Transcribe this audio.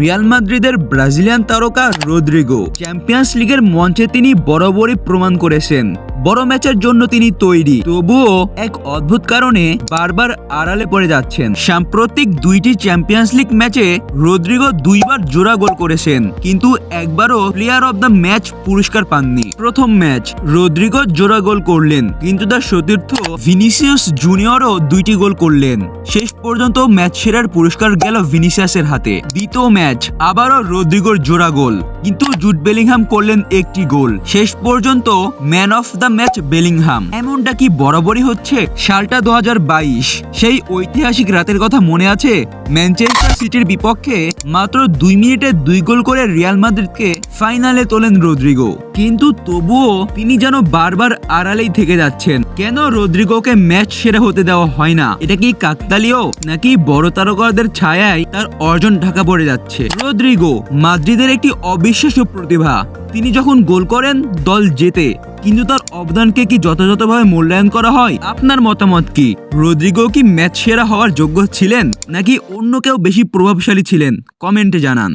Real মাদ্রিদের Brazilian তারকা Rodrigo champions লিগের মঞ্চে তিনি বরাবরই প্রমাণ করেছেন। বড় ম্যাচের জন্য তিনি তৈরি। তবুও এক অদ্ভুত কারণে বারবার আড়ালে পড়ে যাচ্ছেন। সাম্প্রতিক দুইটি চ্যাম্পিয়ন্স লিগ ম্যাচে রদ্রিগো দুইবার জোড়া গোল করেছেন, কিন্তু একবারও প্লেয়ার অব দ্য ম্যাচ পুরস্কার পাননি। প্রথম ম্যাচ রদ্রিগো জোড়া গোল করলেন, কিন্তু তার সতীর্থ ভিনিসিয়াস জুনিয়রও দুইটি গোল করলেন। শেষ পর্যন্ত ম্যাচ সেরার পুরস্কার গেল ভিনিসিয়াসের হাতে। দ্বিতীয় ম্যাচ আবারও রদ্রিগোর জোড়া গোল। কিন্তু জুট বেলিংহাম করলেন একটি গোল। শেষ পর্যন্ত man of the match Bellingham. এমনটা কি বরাবরই হচ্ছে? সালটা দু হাজার বাইশ। সেই ঐতিহাসিক রাতের কথা মনে আছে? ম্যানচেস্টার সিটির বিপক্ষে মাত্র দুই মিনিটে দুই গোল করে রিয়াল মাদ্রিদকে ফাইনালে তোলেন রদ্রিগো। কিন্তু তবুও তিনি যেন বারবার আড়ালেই থেকে যাচ্ছেন। কেন রদ্রিগোকে ম্যাচ সেরা হতে দেওয়া হয় না? এটা কি কাকতালীয়? নাকি বড় তারকাদের ছায়ায় তার অর্জন ঢাকা পড়ে যাচ্ছে? রদ্রিগো মাদ্রিদের একটি অবিশ্বাস্য প্রতিভা। তিনি যখন গোল করেন, দল জেতে। কিন্তু তার অবদানকে কি যথাযথভাবে মূল্যায়ন করা হয়? আপনার মতামত কি? রদ্রিগো কি ম্যাচ সেরা হওয়ার যোগ্য ছিলেন, নাকি অন্য কেউ বেশি প্রভাবশালী ছিলেন? কমেন্টে জানান।